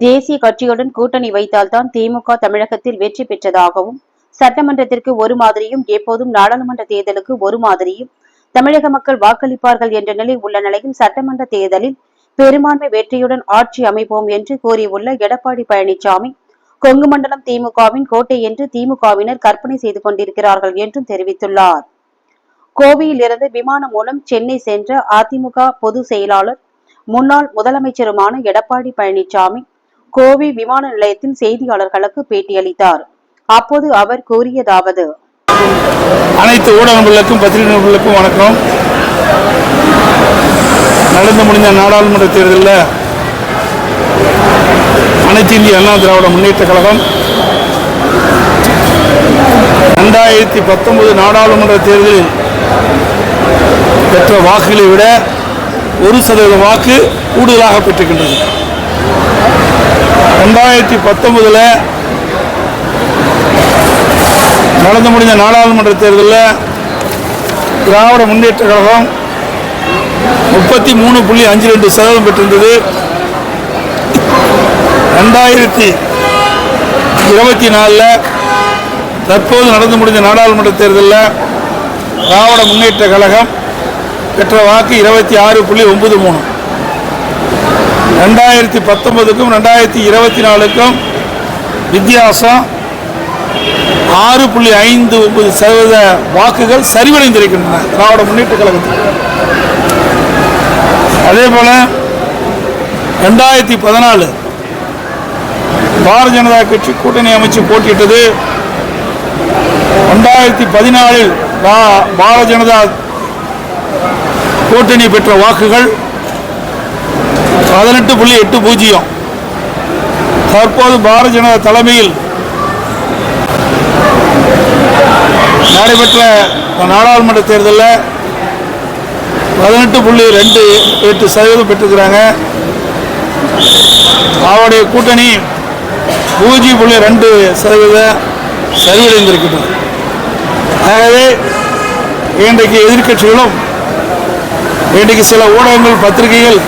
தேசிய கட்சியுடன் கூட்டணி வைத்தால்தான் திமுக தமிழகத்தில் வெற்றி பெற்றதாகவும் சட்டமன்றத்திற்கு ஒரு மாதிரியும் எப்போதும் நாடாளுமன்ற தேர்தலுக்கு ஒரு மாதிரியும் தமிழக மக்கள் வாக்களிப்பார்கள் என்ற நிலை உள்ள நிலையில் சட்டமன்ற தேர்தலில் பெரும்பான்மை வெற்றியுடன் ஆட்சி அமைப்போம் என்று கூறியுள்ள எடப்பாடி பழனிசாமி கொங்கு மண்டலம் திமுகவின் கோட்டை என்று திமுகவினர் கற்பனை செய்து கொண்டிருக்கிறார்கள் என்றும் தெரிவித்துள்ளார். கோவையில் இருந்து விமானம் மூலம் சென்னை சென்ற அதிமுக பொதுச் செயலாளர் முன்னாள் முதலமைச்சருமான எடப்பாடி பழனிசாமி கோவை விமான நிலையத்தில் செய்தியாளர்களுக்கு பேட்டியளித்தார். அப்போது அவர் கூறியதாவது அனைத்து ஊடகங்களுக்கும் பத்திரிகை வணக்கம். நடந்து முடிந்த நாடாளுமன்ற தேர்தலில் அனைத்து இந்திய அண்ணா திராவிட முன்னேற்ற கழகம் ரெண்டாயிரத்தி பத்தொன்பது நாடாளுமன்ற தேர்தலில் பெற்ற வாக்குகளை விட ஒரு சதவீத வாக்கு கூடுதலாக பெற்றிருக்கின்றது. ரெண்டாயிரத்தி பத்தொன்பதில் நடந்து முடிந்த நாடாளுமன்ற தேர்தலில் திராவிட முன்னேற்ற கழகம் முப்பத்தி மூணு புள்ளி அஞ்சு ரெண்டு சதவீதம் பெற்றிருந்தது. ரெண்டாயிரத்தி இருபத்தி நாலில் தற்போது நடந்து முடிந்த நாடாளுமன்ற தேர்தலில் திராவிட முன்னேற்ற கழகம் பெற்ற வாக்கு இருபத்தி ஆறு புள்ளி ஒன்பது மூணு. ரெண்டாயிரத்தி பத்தொன்பதுக்கும் ரெண்டாயிரத்தி இருபத்தி நாலுக்கும் வித்தியாசம் ஆறு புள்ளி ஐந்து ஒன்பது சதவீத வாக்குகள் சரிவடைந்திருக்கின்றன திராவிட முன்னேற்ற கழகத்தில். அதே போல ரெண்டாயிரத்தி பதினாலு பாரதிய ஜனதா கட்சி கூட்டணி அமைச்சு போட்டியிட்டது. ரெண்டாயிரத்தி பதினாலில் பா- பாரதிய ஜனதா கூட்டணி பெற்ற வாக்குகள் பதினெட்டு புள்ளி எட்டு பூஜ்ஜியம். தற்போது பாரதிய ஜனதா தலைமையில் நடைபெற்ற நாடாளுமன்ற தேர்தலில் பதினெட்டு புள்ளி ரெண்டு எட்டு சதவீதம் பெற்றிருக்கிறாங்க. அவருடைய கூட்டணி பூஜ்ஜியம் புள்ளி ரெண்டு சதவீத சரிவடைந்திருக்கின்றது ஆகவே இன்றைக்கு எதிர்க்கட்சிகளும் இன்றைக்கு சில ஊடகங்கள் பத்திரிகைகள்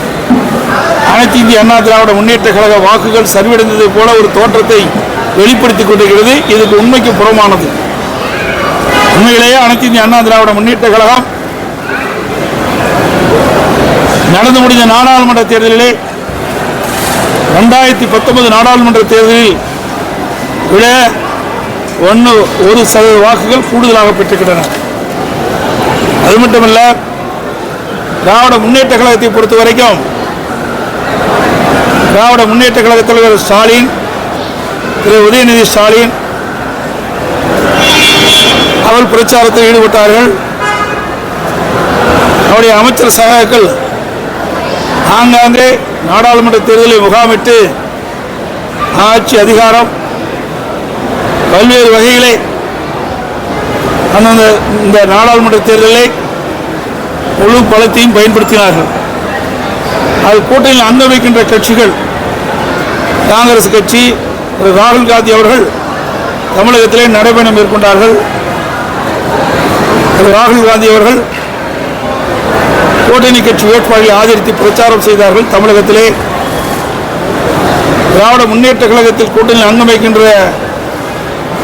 அனைத்து இந்திய அண்ணா திராவிட முன்னேற்ற கழக வாக்குகள் சரிவடைந்தது போல ஒரு தோற்றத்தை வெளிப்படுத்திக் கொண்டிருக்கிறது. இதுக்கு உண்மைக்கு புறமானது. உண்மையிலேயே அனைத்து இந்திய அண்ணா திராவிட முன்னேற்ற கழகம் நடந்து முடிந்த நாடாளுமன்ற தேர்தலிலே ரெண்டாயிரத்தி பத்தொன்பது நாடாளுமன்ற தேர்தலில் விட ஒன்று ஒரு சதவீத வாக்குகள் கூடுதலாக பெற்றுக்கின்றன அது மட்டுமல்ல திராவிட முன்னேற்ற கழகத்தை பொறுத்த வரைக்கும் திராவிட முன்னேற்ற கழக தலைவர் ஸ்டாலின் திரு. உதயநிதி ஸ்டாலின் அவர் பிரச்சாரத்தில் ஈடுபட்டார்கள். அவருடைய அமைச்சர் சகாக்கள் ஆங்காங்கே நாடாளுமன்ற தேர்தலில் முகாமிட்டு ஆட்சி அதிகாரம் பல்வேறு வகையிலே அந்தந்த இந்த நாடாளுமன்ற தேர்தலை முழு பலத்தையும் பயன்படுத்தினார்கள். அது கூட்டணியில் அங்க வைக்கின்ற கட்சிகள் காங்கிரஸ் கட்சி திரு ராகுல் காந்தி அவர்கள் தமிழகத்திலே நடைபயணம் மேற்கொண்டார்கள். திரு ராகுல் காந்தி அவர்கள் கூட்டணி கட்சி வேட்பாளர்களை ஆதரித்து பிரச்சாரம் செய்தார்கள். தமிழகத்திலே திராவிட முன்னேற்ற கழகத்தில் கூட்டணியில் அங்கம் வைக்கின்ற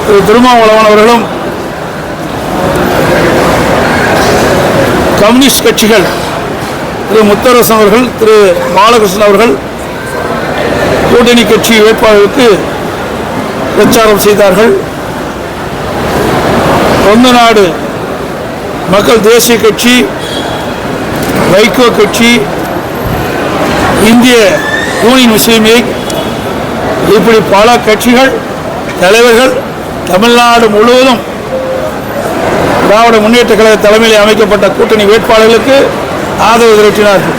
திரு திருமாவளவன் அவர்களும் கம்யூனிஸ்ட் கட்சிகள் திரு முத்தரசன் அவர்கள் திரு பாலகிருஷ்ணன் அவர்கள் கூட்டணி கட்சி வேட்பாளருக்கு பிரச்சாரம் செய்தார்கள். தொந்த நாடு மக்கள் தேசிய கட்சி வைகோ கட்சி இந்திய யூனியன் முஸ்லீம் லீக் இப்படி பல கட்சிகள் தலைவர்கள் தமிழ்நாடு முழுவதும் திராவிட முன்னேற்ற கழக தலைமையில் அமைக்கப்பட்ட கூட்டணி வேட்பாளர்களுக்கு ஆதரவு திரட்டினார்கள்.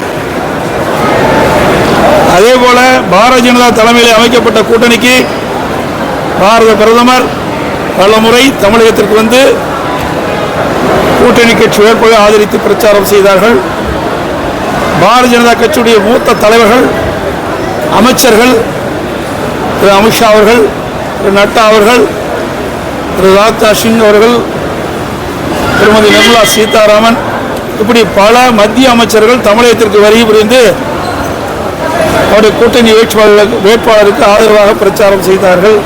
அதே போல பாரதிய ஜனதா தலைமையில் அமைக்கப்பட்ட கூட்டணிக்கு பாரத பிரதமர் பல முறை தமிழகத்திற்கு வந்து கூட்டணி கட்சி வேட்பாளரை ஆதரித்து பிரச்சாரம் செய்தார்கள். பாரதிய ஜனதா கட்சியுடைய மூத்த தலைவர்கள் அமைச்சர்கள் திரு அமித்ஷா அவர்கள் திரு நட்டா அவர்கள் திரு ராஜ்நாத் சிங் அவர்கள் திருமதி நிர்மலா சீதாராமன் இப்படி பல மத்திய அமைச்சர்கள் தமிழகத்திற்கு வருகை புரிந்து அவருடைய கூட்டணி வேட்பாளருக்கு வேட்பாளருக்கு ஆதரவாக பிரச்சாரம் செய்தார்கள்.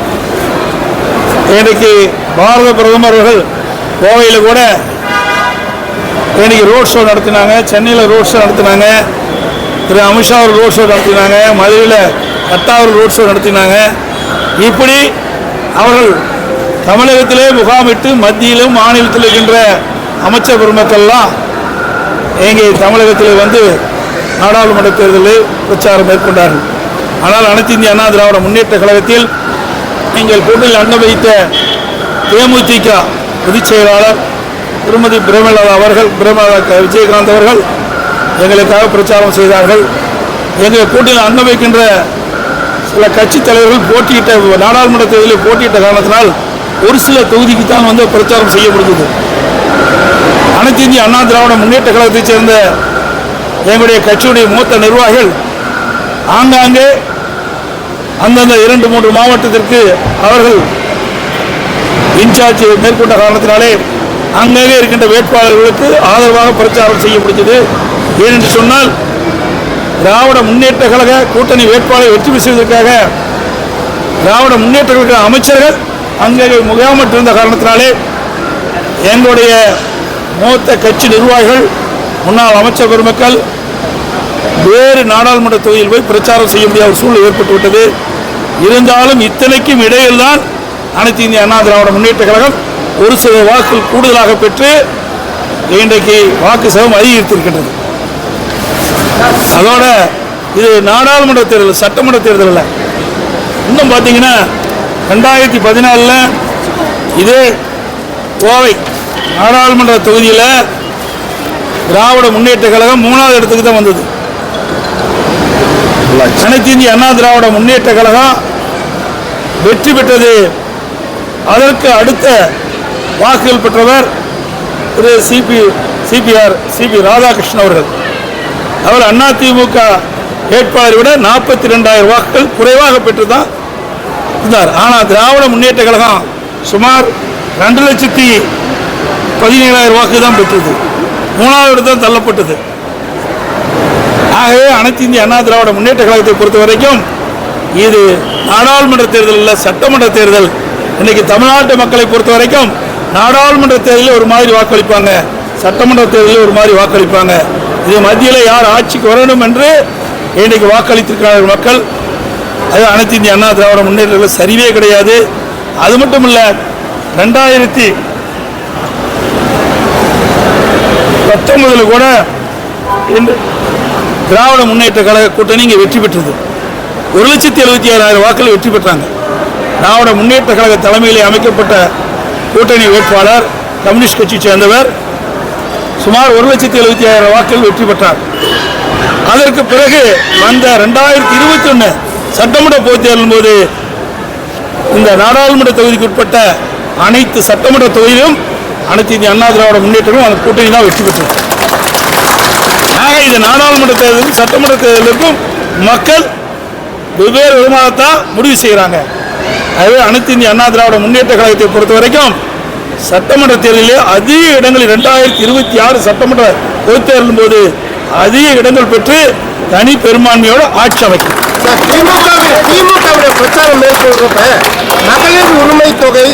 இன்றைக்கு பாரத பிரதமர் அவர்கள் கோவையில் கூட இன்றைக்கி ரோட் ஷோ நடத்தினாங்க. சென்னையில் ரோட் ஷோ நடத்தினாங்க. திரு அமித்ஷா ஒரு ரோட் ஷோ நடத்தினாங்க. மதுரையில் கட்டா ரோட் ஷோ நடத்தினாங்க. இப்படி அவர்கள் தமிழகத்திலே முகாமிட்டு மத்தியிலும் மாநிலத்தில் இருக்கின்ற அமைச்சர் பெருமக்கள்லாம் எங்கள் தமிழகத்தில் வந்து நாடாளுமன்ற தேர்தலில் பிரச்சாரம் மேற்கொண்டார்கள். ஆனால் அனைத்து இந்திய அண்ணா திராவிட முன்னேற்ற கழகத்தில் நீங்கள் கூட்டில் அண்ண வைத்த தேமுதிக பொதுச் செயலாளர் திருமதி பிரேமலதா அவர்கள் பிரேமலதா விஜயகாந்த் அவர்கள் எங்களுக்காக பிரச்சாரம் செய்தார்கள். எங்கள் கூட்டில் அண்ண வைக்கின்ற சில கட்சி தலைவர்கள் போட்டியிட்ட நாடாளுமன்ற தேர்தலில் போட்டியிட்ட காரணத்தினால் ஒரு சில தொகுதிக்கு தான் வந்து பிரச்சாரம் செய்ய முடிஞ்சது. அனைத்து இந்திய அண்ணா திராவிட முன்னேற்ற கழகத்தைச் சேர்ந்த எங்களுடைய கட்சியுடைய மூத்த நிர்வாகிகள் ஆங்காங்கே அந்தந்த இரண்டு மூன்று மாவட்டத்திற்கு அவர்கள் இன்சார்ஜ் மேற்கொண்ட காரணத்தினாலே அங்கங்கே இருக்கின்ற வேட்பாளர்களுக்கு ஆதரவாக பிரச்சாரம் செய்ய முடிஞ்சது ஏனென்று சொன்னால் திராவிட முன்னேற்ற கழக கூட்டணி வேட்பாளரை வெற்றி செய்வதற்காக திராவிட முன்னேற்ற கழக அமைச்சர்கள் அங்கே முகாமிட்டிருந்த காரணத்தினாலே எங்களுடைய மூத்த கட்சி நிர்வாகிகள் முன்னாள் அமைச்சர் பெருமக்கள் வேறு நாடாளுமன்ற தொகுதியில் போய் பிரச்சாரம் செய்ய முடியாத ஒரு சூழ்நிலை ஏற்பட்டுவிட்டது. இருந்தாலும் இத்தனைக்கும் இடையில்தான் அனைத்து இந்திய அண்ணா திராவிட முன்னேற்ற கழகம் ஒரு சில வாக்குகள் கூடுதலாக பெற்று இன்றைக்கு வாக்கு சேவம் அதிகரித்திருக்கின்றது. அதோட இது நாடாளுமன்ற தேர்தல் சட்டமன்ற தேர்தலில் இன்னும் பார்த்தீங்கன்னா ரெண்டாயிரத்தி பதினாலில் இதே கோவை நாடாளுமன்ற தொகுதியில் திராவிட முன்னேற்ற கழகம் மூணாவது இடத்துக்கு தான் வந்தது. அனைத்து இந்திய அண்ணா திராவிட முன்னேற்ற கழகம் வெற்றி பெற்றது. அதற்கு அடுத்த வாக்குகள் பெற்றவர் திரு C P C P R C P Radhakrishnan அவர்கள். அவர் அதிமுக வேட்பாளரை விட நாற்பத்தி ரெண்டாயிரம் வாக்குகள் குறைவாக பெற்று தான் இருந்தார். ஆனால் திராவிட முன்னேற்ற கழகம் சுமார் ரெண்டு லட்சத்தி பதினேழாயிரம் வாக்கு தான் பெற்றது. மூணாவது தான் தள்ளப்பட்டது. ஆகவே அனைத்து இந்திய அண்ணா திராவிட முன்னேற்ற கழகத்தை பொறுத்த வரைக்கும் இது நாடாளுமன்ற தேர்தல் இல்லை சட்டமன்ற தேர்தல். இன்னைக்கு தமிழ்நாட்டு மக்களை பொறுத்த வரைக்கும் நாடாளுமன்ற தேர்தலில் ஒரு மாதிரி வாக்களிப்பாங்க சட்டமன்ற தேர்தலில் ஒரு மாதிரி வாக்களிப்பாங்க. இது மத்தியில் யார் ஆட்சிக்கு வரணும் என்று இன்றைக்கு வாக்களித்திருக்கிறார்கள் மக்கள். அது அனைத்து இந்திய அண்ணா திராவிட முன்னேற்றங்கள் சரிவே கிடையாது. அது மட்டும் இல்லை ரெண்டாயிரத்தி பத்தொன்பதில் கூட இந்த திராவிட முன்னேற்ற கழக கூட்டணி இங்கே வெற்றி பெற்றது. ஒரு லட்சத்தி எழுபத்தி ஏழாயிரம் வாக்குகள் வெற்றி பெற்றாங்க. திராவிட முன்னேற்ற கழக தலைமையிலே அமைக்கப்பட்ட கூட்டணி வேட்பாளர் கம்யூனிஸ்ட் கட்சியை சேர்ந்தவர் சுமார் ஒரு லட்சத்தி எழுபத்தி ஆயிரம் வாக்குகள் வெற்றி பெற்றார். அதற்கு பிறகு வந்த ரெண்டாயிரத்தி இருபத்தி ஒன்று சட்டமன்ற பொதுத் தேர்தலின் போது இந்த நாடாளுமன்ற தொகுதிக்கு உட்பட்ட அனைத்து சட்டமன்ற தொகுதியிலும் அனைத்து இந்திய அண்ணா திராவிட முன்னேற்றமும் அந்த கூட்டணி தான் வெற்றி பெற்றது ஆக இது நாடாளுமன்ற தேர்தலுக்கும் சட்டமன்ற தேர்தலுக்கும் மக்கள் வெவ்வேறு விதமாகத்தான் முடிவு செய்கிறாங்க. அதுவே அனைத்து இந்திய அண்ணா திராவிட முன்னேற்ற கழகத்தை பொறுத்த வரைக்கும் சட்டமன்ற தேர்தலிலே அதிக இடங்களில் ரெண்டாயிரத்தி இருபத்தி ஆறு சட்டமன்ற பொதுத்தேர்தலும் போது அதிக இடங்கள் பெற்று தனி பெரும்பான்மையோடு ஆட்சி அமைக்கும். திமுகவில் திமுகவுடைய பிரச்சாரம் மேற்கொள்றப்ப மகளிர் உரிமை தொகை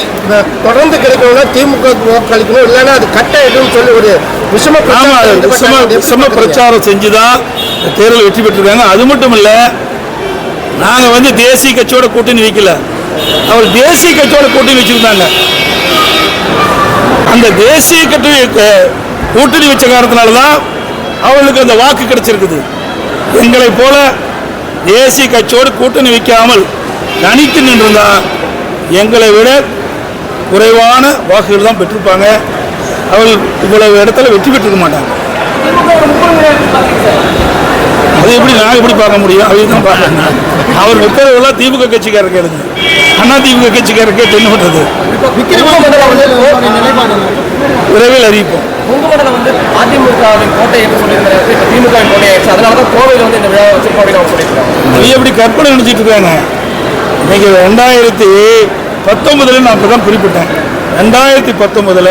தொடர்ந்து கிடைக்கணும்னா திமுக வாக்களிக்கணும் இல்லைன்னா அது கட்டாயிடும் சொல்லி ஒரு விஷம விஷம? பிரச்சாரம் செஞ்சுதான் தேர்தல் வெற்றி பெற்றிருக்காங்க. அது மட்டும் இல்ல நாங்க வந்து தேசிய கட்சியோட கூட்டணி வைக்கல. அவர் தேசிய கட்சியோட கூட்டணி வச்சிருந்தாங்க. அந்த தேசிய கட்சி கூட்டணி வச்ச காரணத்தினால தான் அவர்களுக்கு அந்த வாக்கு கிடைச்சிருக்குது. எங்களை போல தேசிய கட்சியோடு கூட்டணி வைக்காமல் தனித்து நின்றிருந்தா எங்களை விட குறைவான வாக்குகள் தான் பெற்றிருப்பாங்க. அவர்கள் இவ்வளவு இடத்துல வெற்றி பெற்றிருக்க மாட்டாங்க. அது எப்படி நான் எப்படி பார்க்க முடியும்? அவங்க தான் பார்க்கணும். அவர் வைக்கிறதெல்லாம் திமுக கட்சிக்காரர் கேளுங்க அண்ணா திமுக கட்சிக்காரர் கேட்டு என்ன? பண்ணுறது விரைவில் அறிவிப்போம். கும்பகோணத்துல வந்து அதிமுகவின் கோட்டை என்று சொல்லியிருந்தாரு இப்ப திமுகவின் கோட்டை ஆயிடுச்சு அதனால தான் கோவையில் வந்து இந்த விழா வச்சிருக்கோம் அப்படின்னு அவங்க சொல்லியிருக்காங்க நீ எப்படி கற்பனை நினைச்சிட்டு இருக்காங்க இன்னைக்கு ரெண்டாயிரத்தி பத்தொன்பதுல நான் அப்போ தான் குறிப்பிட்டேன். ரெண்டாயிரத்தி பத்தொன்பதுல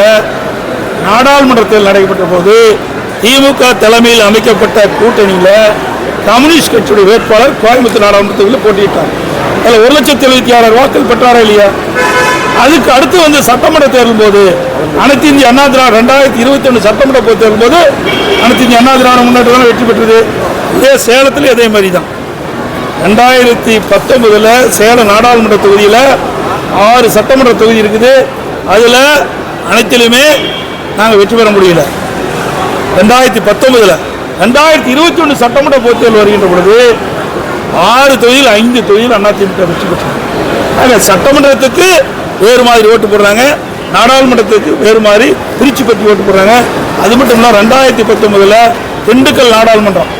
நாடாளுமன்ற தேர்தல் நடைபெற்ற போது திமுக தலைமையில் அமைக்கப்பட்ட கூட்டணியில் கம்யூனிஸ்ட் கட்சியுடைய வேட்பாளர் கோயம்புத்தூர் நாடாளுமன்ற தொகுதியில் போட்டியிட்டார். அதில் ஒரு லட்சத்தி எழுபத்தி ஆறாயிரம் வாக்கள் பெற்றாரா இல்லையா? அதுக்கு அடுத்து வந்து சட்டமன்ற தேர்தல் போது அனைத்து இந்திய அண்ணா திராவிட ரெண்டாயிரத்தி இருபத்தி ஒன்று சட்டமன்ற பொது தேர்தல் போது அனைத்து இந்திய அண்ணா திராவிட முன்னேற்றம் வெற்றி பெற்றது. இதே சேலத்தில் அதே மாதிரி தான் ரெண்டாயிரத்தி பத்தொன்பதில் சேலம் நாடாளுமன்ற தொகுதியில் ஆறு சட்டமன்ற தொகுதி இருக்குது. அதில் அனைத்திலுமே நாங்கள் வெற்றி பெற முடியல. ரெண்டாயிரத்தி பத்தொன்பதில். ரெண்டாயிரத்தி இருபத்தி ஒன்று சட்டமன்ற பொதுத் தேர்தல் வருகின்ற பொழுது ஆறு தொகுதியில் ஐந்து தொகுதியில் அதிமுக வெற்றி பெற்றாங்க ஆக சட்டமன்றத்துக்கு வேறு மாதிரி ஓட்டு போடுறாங்க. நாடாளுமன்றத்துக்கு வேறு மாதிரி திருச்சி பற்றி ஓட்டு போடுறாங்க. அது மட்டும் இல்லை ரெண்டாயிரத்தி பத்தொன்பதில் திண்டுக்கல் நாடாளுமன்றம்.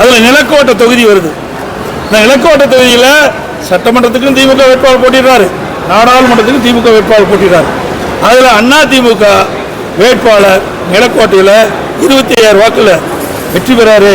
அதில் நிலக்கோட்டை தொகுதி வருது. இந்த நிலக்கோட்டை தொகுதியில் சட்டமன்றத்துக்கும் திமுக வேட்பாளர் போட்டிடுறாரு. நாடாளுமன்றத்துக்கும் திமுக வேட்பாளர் போட்டிடுறாரு. அதில் அண்ணா திமுக வேட்பாளர் நிலக்கோட்டையில் இருபத்தி ஐயாயிரம் வாக்கில் வெற்றி பெறாரு.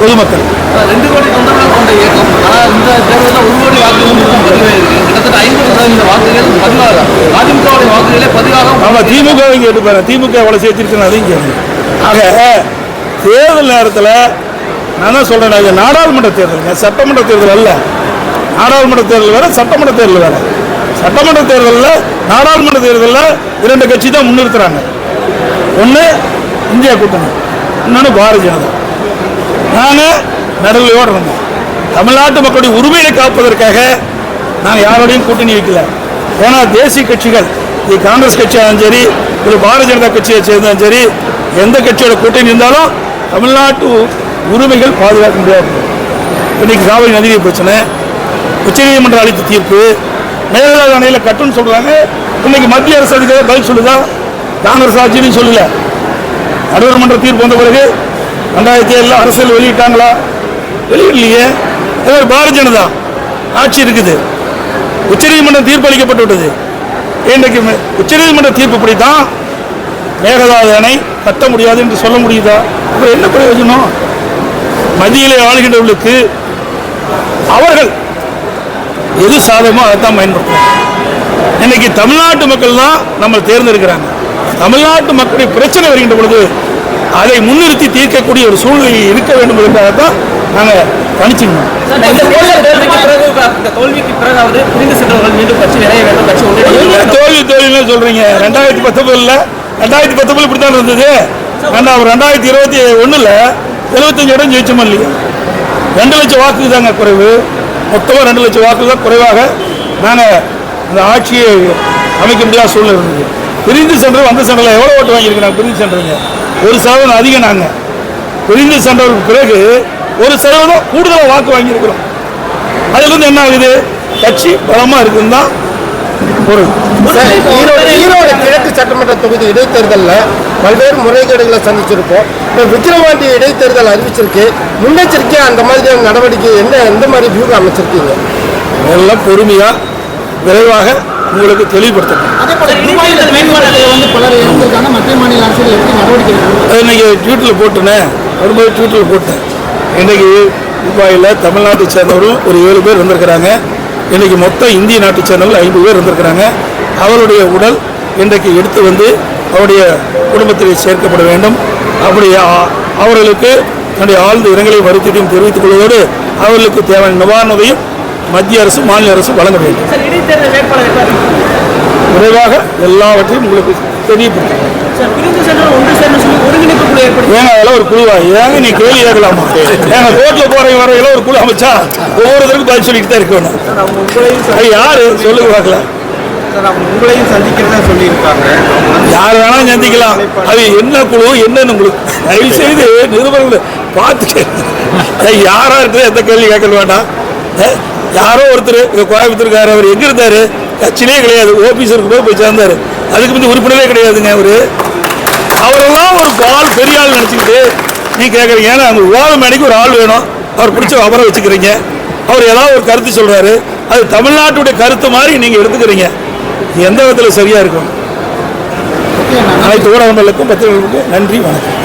பொதுமக்கள். ரெண்டு கோடி தொண்டர்கள் கொண்ட இயக்கம். ஆனால் இந்த தேர்தலில் ஒரு கோடி வாக்குகள் மட்டும் பதிவாயிருக்கு கிட்டத்தட்ட ஐம்பது சதவீத வாக்குகள் பதிவாக அதிமுகவுடைய வாக்குகளே பதிவாக ஆமாம் திமுக இங்கே எடுப்பாரு திமுக எவ்வளோ சேர்த்திருக்குன்னு அதையும் ஆக தேர்தல் நேரத்தில் நான் தான் சொல்கிறேன் இது நாடாளுமன்ற தேர்தலுங்க. சட்டமன்ற தேர்தல் அல்ல. நாடாளுமன்ற தேர்தல் வேற சட்டமன்ற தேர்தல் வேற. சட்டமன்ற தேர்தலில் நாடாளுமன்ற தேர்தலில் இரண்டு கட்சி தான் முன்னிறுத்துறாங்க. ஒன்று இந்தியா கூட்டணி இன்னொன்று பாரதிய ஜனதா. நான் நடுநிலையோடு இருந்தோம். தமிழ்நாட்டு மக்களுடைய உரிமையை காப்பதற்காக நான் யாரோடையும் கூட்டணி வைக்கல. ஏன்னா தேசிய கட்சிகள் இது காங்கிரஸ் கட்சியாலும் சரி இது பாரதிய ஜனதா கட்சியை சேர்ந்தாலும் சரி எந்த கட்சியோட கூட்டணி இருந்தாலும் தமிழ்நாட்டு உரிமைகள் பாதுகாக்க முடியாது. இன்னைக்கு காவிரி நதிநீர் பிரச்சனை உச்சநீதிமன்றம் அளித்த தீர்ப்பு மேகதாது அணையில் கட்டுன்னு சொல்கிறாங்க இன்னைக்கு மத்திய அரசு அதுக்கு பதில் சொல்லுதா? காங்கிரஸ் ஆட்சியும் சொல்லல. நடுவர் மன்ற தீர்ப்பு வந்த பிறகு ரெண்டாயிரத்தி ஏழில் அரசியல் வெளியிட்டாங்களா? வெளியிடலையே. அதே பாரதிய ஜனதா ஆட்சி இருக்குது. உச்சநீதிமன்றம் தீர்ப்பு அளிக்கப்பட்டு விட்டது. இன்றைக்கு மே- உச்சநீதிமன்ற தீர்ப்புப்படி தான் மேகதாது அணை கட்ட முடியாது என்று சொல்ல முடியுதா? இப்போ என்ன பிரயோஜனம்? மதியிலே ஆளுகின்றவர்களுக்கு அவர்கள் எது சாதகமோ அதைத்தான் பயன்படுத்தும் இன்னைக்கு தமிழ்நாட்டு மக்கள் தான் நம்ம தேர்ந்தெடுக்கிறாங்க. தமிழ்நாட்டு மக்களுடைய பிரச்சனை வருகின்ற பொழுது அதை முன்னிறுத்தி தீர்க்கக்கூடிய ஒரு சூழ்நிலை இருக்க வேண்டும் என்பதற்காகத்தான் நாங்கள் ஒன்றிணைய தோல்வி தோல்வின்னு சொல்றீங்க? ரெண்டாயிரத்தி பத்தொன்பதுல ரெண்டாயிரத்தி பத்தொன்பது இப்படி தான் இருந்தது ரெண்டாவது ரெண்டாயிரத்தி இருபத்தி ஒண்ணுல எழுபத்தஞ்சு இடம் ஜெயிச்சோம் இல்லையா? ரெண்டு லட்சம் வாக்கு தாங்க குறைவு. மொத்தமாக ரெண்டு லட்சம் வாக்கு தான் குறைவாக நாங்கள் இந்த ஆட்சியை அமைக்க முடியாத சூழ்நிலை இருந்தது. பிரிந்து சென்றது வந்த சென்டரில் எவ்வளோ ஓட்டு வாங்கியிருக்கிறாங்க? பிரிந்து சென்றதுங்க ஒரு சதவீதம் அதிகம் நாங்கள் பிரிந்து சென்றதுக்கு பிறகு ஒரு சதவீதம் கூடுதலாக வாக்கு வாங்கியிருக்கிறோம். அதுலேருந்து என்ன ஆகுது? கட்சி பலமாக இருக்குன்னு தான் பொருள். ஈரோடு கிழக்கு சட்டமன்ற தொகுதி இடைத்தேர்தலில் பல்வேறு முறைகேடுகளை சந்திச்சிருக்கோம். இப்போ விக்கிரவாண்டி இடைத்தேர்தல் அறிவிச்சிருக்கு. முன்னெச்சரிக்கையாக அந்த மாதிரியான நடவடிக்கை என்ன எந்த மாதிரி வியூகம் அமைச்சிருக்கீங்க எல்லாம் பொறுமையாக விரைவாக உங்களுக்கு தெளிவுபடுத்தணும். இன்னைக்கு ட்வீட்டில் போட்டுனேன். வரும்போது ட்வீட்டில் போட்டேன். இன்னைக்கு துபாயில் தமிழ்நாட்டை சேர்ந்தவரும் ஒரு ஏழு பேர் இருந்திருக்கிறாங்க இன்னைக்கு மொத்தம் இந்திய நாட்டை சேர்ந்தவர்கள் ஐந்து பேர் இருந்திருக்கிறாங்க அவருடைய உடல் இன்றைக்கு எடுத்து வந்து அவருடைய குடும்பத்தில் சேர்க்கப்பட வேண்டும். அப்படி அவர்களுக்கு என்னுடைய ஆழ்ந்த இரங்கலை வருத்தத்தையும் தெரிவித்துக் கொள்வதோடு அவர்களுக்கு தேவையான நிவாரணத்தையும் மத்திய அரசு மாநில அரசு வழங்க வேண்டும். ஒருங்கிணைப்பு குழு ஏற்படுத்தி ஏங்க அதெல்லாம் ஒரு குழுவா? ஏங்க நீ கேள்வி கேட்கலாமா? ஏங்க கோர்ட்ல போறவங்க வரவங்கள ஒரு குழு அமைச்சா ஒவ்வொருத்தருக்கும் பதில் சொல்லிட்டு தான் இருக்கணும் யாரு? சொல்லுங்க பார்க்கலாம் உங்களையும் சந்திக்கிறதா சொல்லியிருக்காங்க. யார் வேணாலும் சந்திக்கலாம். அது என்ன குழு? என்னன்னு உங்களுக்கு தயவு செய்து நிருபர்களை பார்த்துட்டு ஏய், யாரா இருக்குது எந்த கேள்வி கேட்க வேண்டாம். யாரோ ஒருத்தர் இங்க கோயம்புத்தூர்கார் அவர் எங்க இருந்தாரு? கட்சியிலே கிடையாது. ஓபிஸருக்கு போய் போய் சேர்ந்தாரு. அதுக்கு முந்தி உறுப்பினரே கிடையாதுங்க அவரு. அவரெல்லாம் ஒரு ஆள் பெரிய ஆள் நினைச்சுக்கிட்டு நீ கேட்குறீங்க ஏன்னா அந்த விவாத மேடைக்கு ஒரு ஆள் வேணும். அவர் பிடிச்ச அவரை வச்சுக்கிறீங்க. அவர் ஏதாவது ஒரு கருத்து சொல்றாரு. அது தமிழ்நாட்டுடைய கருத்து மாதிரி நீங்க எடுத்துக்கிறீங்க. எந்த விதத்தில் சரியா இருக்கும்? அனைத்து ஊடகங்களுக்கும் பத்திரிகைகளுக்கும் நன்றி வணக்கம்.